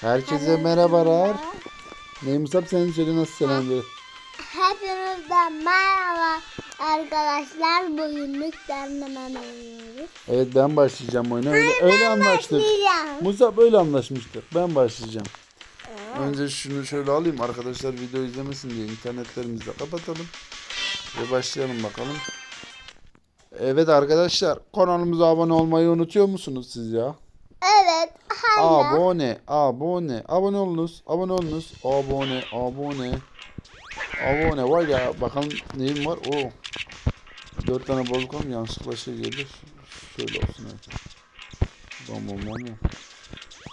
Herkese merhabalar. Neymusab sen söyle nasıl selam ver. Hepinizden merhaba arkadaşlar. Bugünlük dernemen oynuyoruz. Evet ben başlayacağım oyuna. Öyle, öyle anlaştık. Musab öyle anlaşmıştık. Ben başlayacağım. Önce şunu şöyle alayım arkadaşlar video izlemesin diye internetlerimizi de kapatalım. Ve başlayalım bakalım. Evet arkadaşlar kanalımıza abone olmayı unutuyor musunuz siz ya? Evet. Hala. Abone, abone, abone olunuz, abone olunuz, abone, abone, abone var ya bakalım neyim var o. Dört tane bozuk ama yanlışlıkla şey gelir. Şöyle olsun evet. Bam bam bam.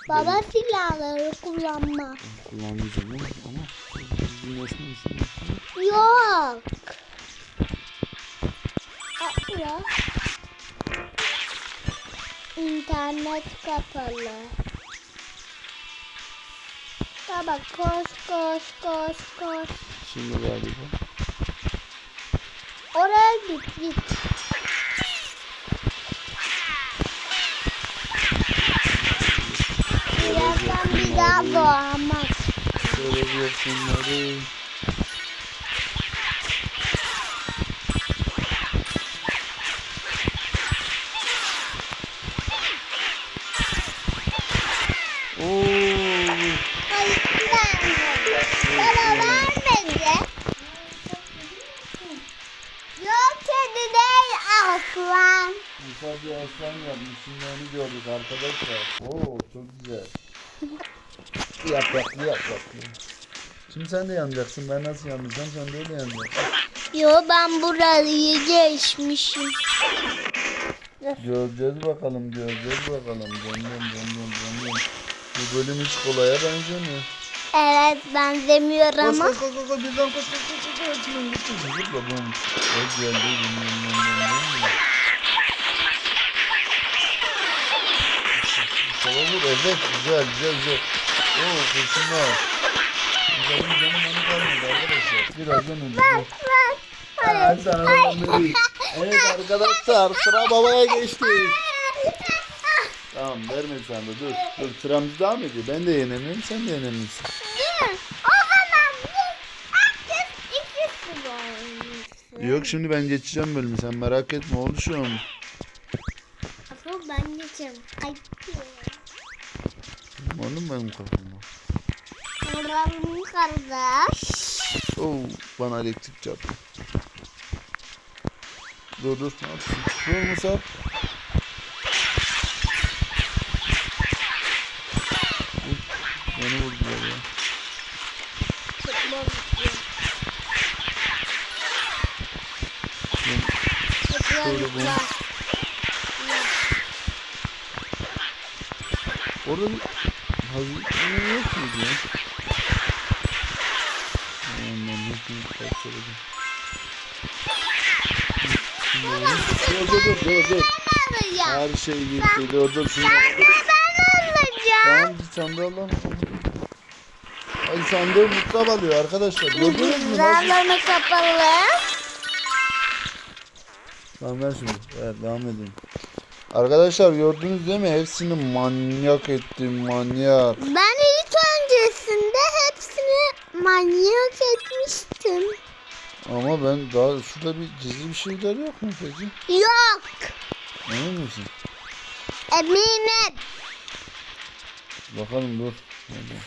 Baba silahları kullanma. Kullanmayacağım ama dinlesin misin? Yok. İnternet kapalı. Baba koş koş koş koş. Şimdi galiba. Oraya git git. Birazdan bir daha doğamaz. Şöyle bir Oo, Hayır vermedi. Bana. Yok kedi aslan. Musa bir aslan yapmış. Şimdi gördük arkadaşlar. Oo çok güzel. Yapraklı yapraklı. Şimdi sen de yanacaksın. Ben nasıl yanmayacağım? Sen de öyle yanacaksın. Yo ben burayı geçmişim. Göreceğiz bakalım, göreceğiz bakalım. Dönüyorum, dönüyorum, dönüyorum. Bu bölüm hiç kolaya benzemiyor. Evet benzemiyor Koş ama. koş koş koş koş birden koş koş koş koş koş. Koş bum bum. Mustafa vur. Evet güzel güzel güzel. Oo kurşunlar. Güzelim canım onu kalmadı arkadaşlar. Birazdan öldü. Bak. Hadi sana ben vereyim. Evet arkadaşlar sıra babaya geçti. Tamam verme sen de dur. Dur sıramız devam ediyor. Ben de yenemiyorum sen de yenemiyorsun. Değil? O zaman bu herkes ikisi oynuyor. Yok şimdi ben geçeceğim bölümü sen merak etme oluşum. Asıl ben geçeyim. Ay. Oğlum benim kafamda. Oranın kardeş. Oo bana elektrik çarptı. Dur dur ne yapıyorsun? Dur Musab. Beni vurdular ya. Şöyle bu. tutuyor. Orada bir hazine yok muydu ya? Aman ben hepsini parçaladım. Dur dur dur dur dur. Her şey gitti. Dur dur şunu. Ben alacağım. Tamam bir sandığı alalım. Ay sandığı Mustafa alıyor arkadaşlar. Gördünüz mü? Zarlarını kapalı. Tamam ver şunu. Ver devam edeyim. Arkadaşlar gördünüz değil mi? Hepsini manyak ettim manyak. Ben ilk öncesinde hepsini manyak etmiştim. Ama ben daha şurada bir gizli bir şeyler yok mu peki? Yok. Emin misin? Eminim. Bakalım dur. Hadi.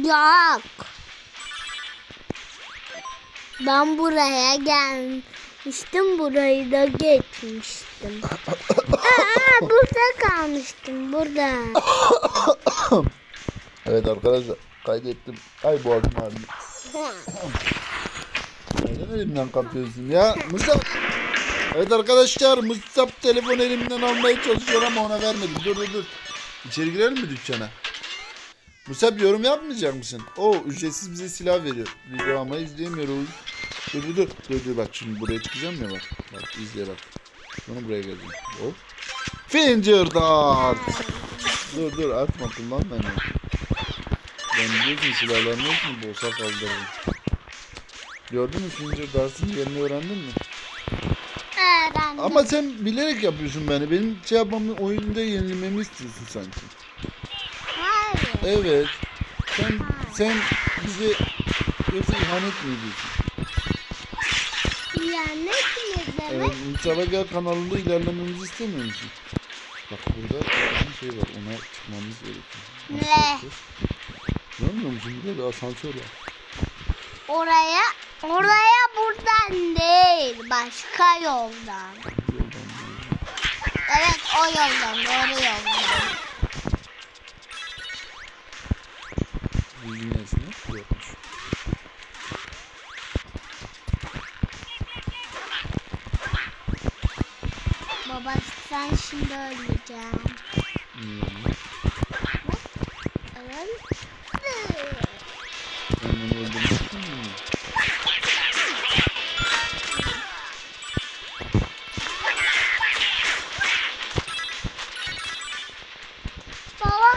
Yok. Ben buraya gelmiştim. Burayı da geçmiştim. Aa, burada kalmıştım. Burada. Evet arkadaşlar kaydettim. Ay boğazım ağrıyor. Neden elimden kapıyorsun ya? Mustafa. Evet arkadaşlar Mustafa telefon elimden almaya çalışıyor ama ona vermedim. Dur dur dur. İçeri girelim mi dükkana? Musab yorum yapmayacak mısın? O ücretsiz bize silah veriyor. Video ama izleyemiyoruz. Dur dur dur. Dur dur bak şimdi buraya çıkacağım ya bak. Bak izle bak. Sonra buraya geleceğim. Hop. Finger dart. Dur dur atma kullan beni. Ben biliyorsun silahlarını yok mu? Boşa kaldırırım. Gördün mü Finger dart'ın yerini öğrendin mi? Öğren. efendim. Ama sen bilerek yapıyorsun beni. Benim şey yapmamı oyunda yenilememi istiyorsun sanki. Evet. Sen sen bize yoksa ihanet mi ediyorsun? Yani ne demek? Evet, müsabaka kanalında ilerlememizi istemiyor musun? Bak burada bir şey var. Ona çıkmamız gerekiyor. Ne? Görmüyor musun? Burada bir asansör var. Oraya, oraya buradan değil, başka yoldan. Evet, o yoldan, doğru yoldan. Sen şimdi öleceksin. Hmm. Beni öldürmek istemiyor musun? Baba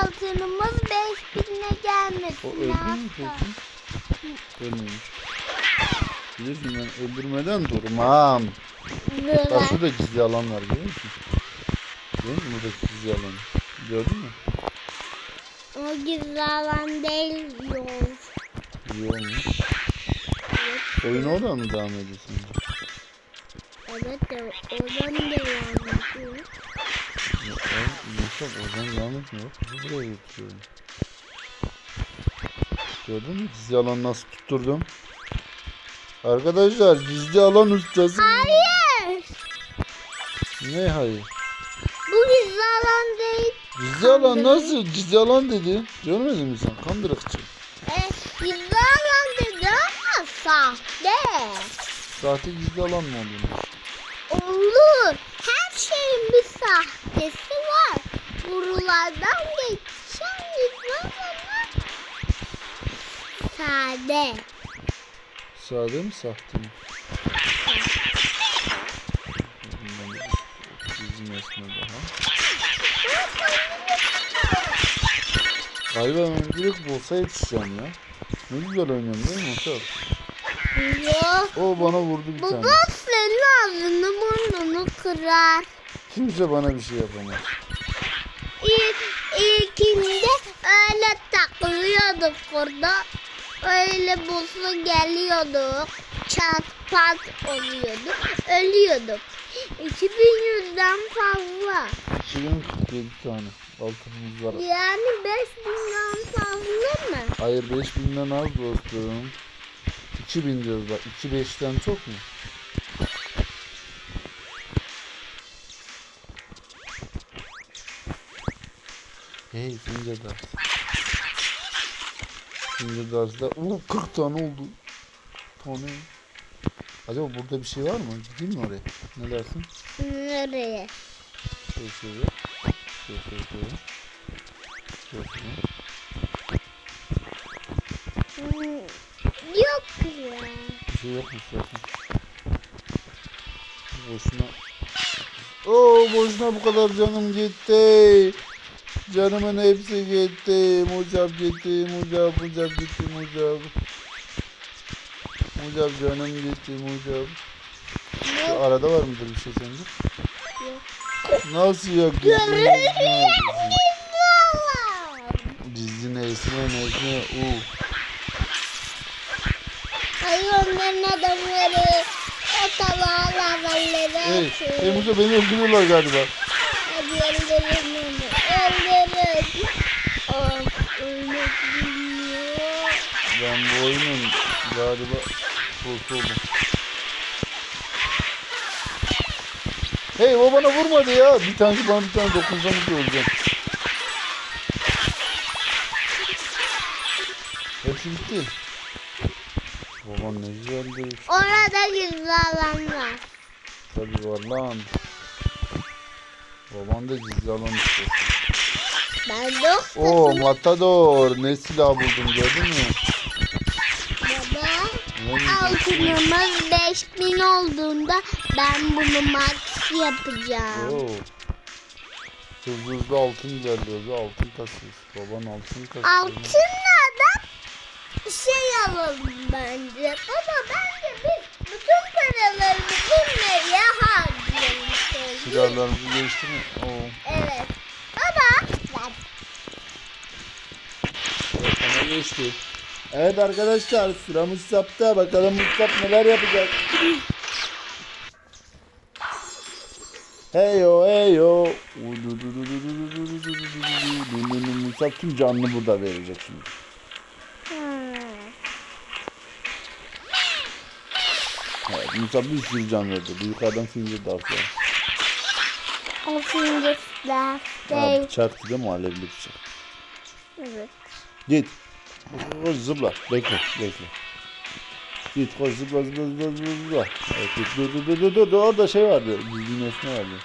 altınımız 5000'e O gelmesin. öldü mü peki? Ölmemiş. Bilirsin ben öldürmeden durmam. Bak şurada gizli alan var görüyor musun? Görüyor musun burada gizli alan? Gördün mü? O gizli alan değil yol. İyi olmuş. Oyun oradan mı devam ediyor sence? Evet de oradan devam ediyor. Yok, oradan devam etmiyor. Buraya getiriyorum. Gördün mü gizli alan nasıl tutturdum? Arkadaşlar gizli alan ustası. Hayır. Ne hayır? Bu gizli alan değil. Gizli alan nasıl? Gizli alan dedi. Görmedin mi sen? Kandırıkçı. E, gizli alan dedi ama sahte. Sahte gizli alan mı oluyor? Olur. Her şeyin bir sahtesi var. Buralardan geçen gizli alanlar sade. Sade mi sahte mi? Bundan Bizim resme daha. Galiba ben direkt bolsa yetişeceğim ya. Ne güzel oynuyorum değil mi Masal? Yok. O bana vurdu bir tane. Baba senin ağzını burnunu kırar. Kimse bana bir şey yapamaz. İlk, ilkinde öyle takılıyorduk burada. Öyle buzlu geliyorduk. Çat pat oluyorduk. Ölüyorduk. 2100'den fazla. 2047 tane altınımız var. Yani 5000'den fazla mı? Hayır 5000'den az dostum. 2000 diyoruz bak. 2 5'ten çok mu? Hey Finger Dars. Finger Dars'da Oo 40 tane oldu. Tane. Acaba burada bir şey var mı? Gideyim mi oraya? Ne dersin? Nereye? Şöyle şöyle. Şöyle şöyle şöyle. Şöyle şöyle. Yok ya. Bir şey yokmuş zaten. Boşuna. Oo boşuna bu kadar canım gitti. Canımın hepsi gitti. Mucap gitti. Mucap mucap gitti. Mucap. Mucap canım gitti. Mucap. Şu arada var mıdır bir şey sence? Yok. Nasıl yok? Görünüyor. Dizi nesne nesne. U. Ay onların adamları o talağı lavalleri Hey, hey Musa beni öldürüyorlar galiba. Hadi öldürün onu. Öldürün. Of ölmek bilmiyor. Ben bu oyunun galiba sosu oldum. Hey o bana vurmadı ya. Bir tanesi bana bir tane dokunsam da öleceğim. Hepsi bitti. Baban ne güzel değil. Orada gizli alan var. Tabii var lan. Baban da gizli alan. Ben de o Oo matador. Ne silah buldum gördün mü? Altınımız 5000 olduğunda ben bunu max yapacağım. Oo. Hızlı hızlı altın ilerliyordu. Altın kasıyoruz. Baban altın kasıyor. Altınlardan şey alalım bence. Baba bence biz bütün paralarımızı nereye harcayalım? Silahlarımızı değiştirme. Oo. Evet. Baba. Ben. Sana geçti. Evet arkadaşlar sıra Mustaf'ta. Bakalım Mustaf neler yapacak. Heyo heyo. Mustaf tüm canını burada verecek şimdi. Hmm. Evet, Mustaf bir sürü can verdi. Yukarıdan finger dağıtı. O fingersler. Ha, bıçak değil mi? Alevli bıçak. Evet. Git. Koş zıpla. Bekle, bekle. Git koş zıpla zıpla zıpla zıpla. Evet, dur dur dur dur dur dur. Orada şey vardı. Düzgün esne vardı.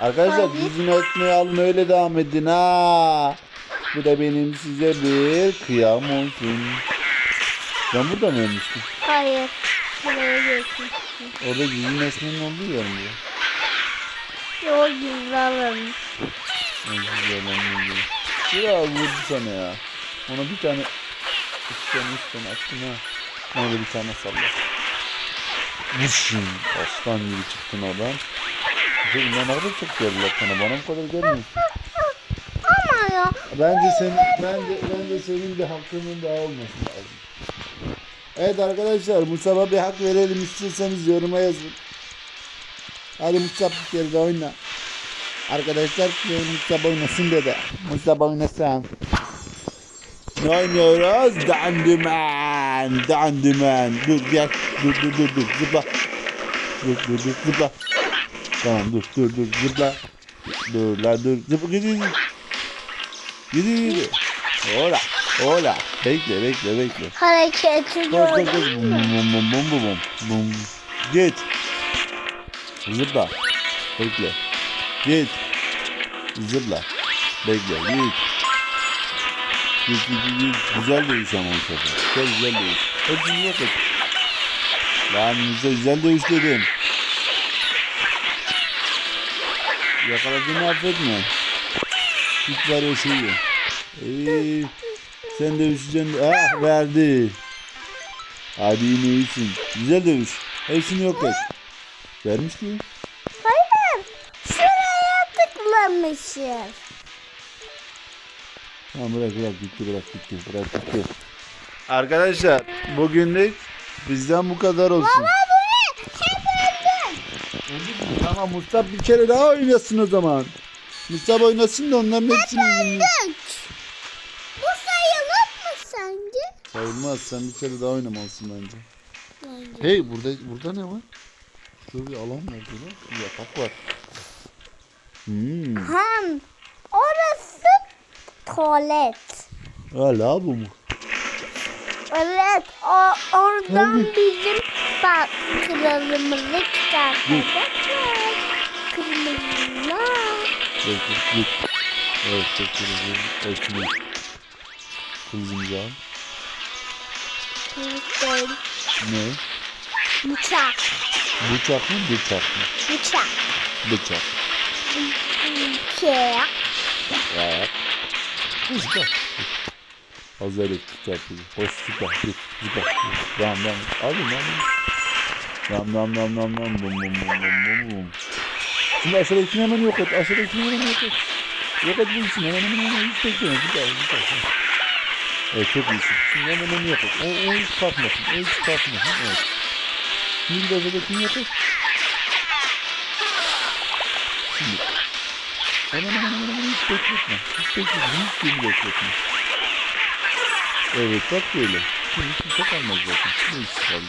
Arkadaşlar Hadi. düzgün esneyi alın öyle devam edin ha. Bu da benim size bir kıyam olsun. Ben burada mı ölmüştüm? Hayır. Buraya geçmiştim. Orada düzgün esnenin olduğu yer mi? Yol güzelim. Ya vurdu sana ya. Ona bir tane üç tane attın ha. Ona da bir tane salla. Vışın. Aslan gibi çıktın oradan. Kızım arada çok geldiler sana. Bana bu kadar gelmiyorsun. Ama ya. Bence senin, bence, bence senin bir hakkının daha olması lazım. Evet arkadaşlar Musab'a bir hak verelim istiyorsanız yoruma yazın. Hadi Musab bir kere de oyna. Arkadaşlar Musab oynasın dedi. Musab oynasın. Ne oynuyoruz? Dandiman. Dandiman. Dur gel. Dur dur dur dur. Zıpla. Dur dur dur zıpla. Tamam dur dur dur zıpla. Dur la dur. Zıpla gidiyor. Yürü yürü. Ola. Ola. Bekle bekle bekle. Hareketi Koş koş koş. bum bum bum bum bum. Bum. Git. Zıpla. Bekle. Git. Zıpla. Bekle. Git. Git. Güzel dövüş ama bu sefer. Çok güzel dövüş. Hepsini yok et. Lan bize güzel dövüş dedim. Yakaladığını affetme. Git var o şeyi. Ee, sen dövüşeceksin. Ah verdi. Hadi yine iyisin. Güzel dövüş. Hepsini yok et. Vermiş ki. Hayır. Şuraya tıklamışız. Tamam bırak bırak gitti bırak gitti bırak gitti. Arkadaşlar bugünlük bizden bu kadar olsun. Baba bu ne? Hep öldün. Tamam Mustafa bir kere daha oynasın o zaman. Mustafa oynasın da onların hepsini dinleyin. Öldük. Bu sayılır mı sence? Sayılmaz sen bir kere daha oynamalısın bence. Bence. Hey burada burada ne var? Şurada bir alan var burada. Bir yatak var. Hmm. Hem orası tuvalet. Hala bu mu? Evet, o oradan Hadi. bizim bak kralımızı çıkartacaklar. Kırmızılar. Bekle git. Evet kılıcımızı al. Değil, Ne? Bıçak. Bıçak mı? Bıçak mı? Bıçak. Bıçak. Bıçak. Evet. Bıçak. Az elektrik çarpıyor. Hoş süper. Git. Süper. Ram ram. Alın lan. Ram ram ram ram ram. Bum bum bum bum bum bum. Şimdi aşağıdakini hemen yok et. Aşağıdakini hemen yok et. Yok et bu için. Hemen hemen hemen. Hiç bekleme. Süper. Süper. Evet çok iyisin. Şimdi hemen hemen yok et. O, o hiç kalkmasın. O hiç kalkmasın. Evet. Şimdi bir de aşağıdakini yok et. Şimdi. Hemen hemen hemen hemen hiç bekletme. Hiç bekletme. Hiç beni bekletme. Evet bak böyle. Şimdi kimse kalmaz zaten. Ne iş kaldı?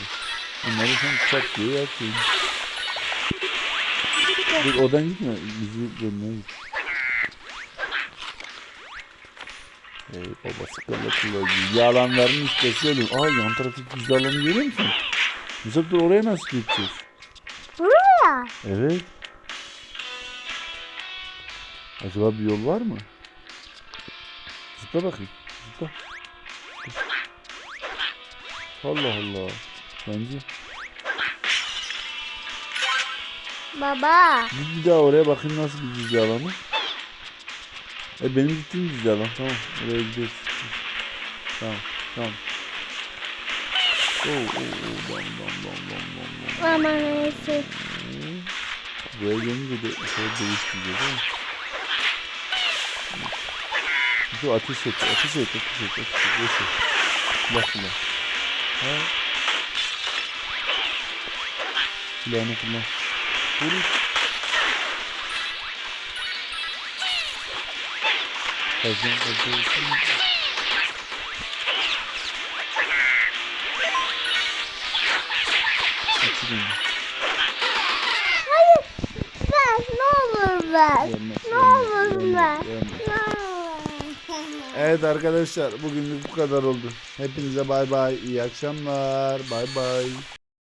Bunları sen çat diye yapıyorsun. Dur odan gitme. Bizi dönmeye git. Ey baba sıkıntı kılavuz. Yalanların üstesi ölüm. Aa yan taraftaki güzel alanı görüyor musun? Mesela dur oraya nasıl gideceğiz? Buraya. Evet. Acaba bir yol var mı? Zıpla bakayım. Zıpla. Allah Allah. Bence. Baba. Git bir daha oraya bakayım nasıl bir gizli alanı. E benim gittiğim gizli alan. Tamam. Oraya gideriz. Tamam. Tamam. Oo, oo, oo, bam, bam, bam, bam, bam, bam. Ama neyse. Buraya gelince de şey değiştiriyor değil mi? Şu ateş et, ateş et, ateş et, ateş et. Silah silah. Ha? Silahını kullan. Vur. Kazan, kazan, kazan. İçirin. Hayır. Ben ne olur ben. Ne olur ben. Ne. Evet arkadaşlar bugünlük bu kadar oldu. Hepinize bay bay. İyi akşamlar. Bay bay.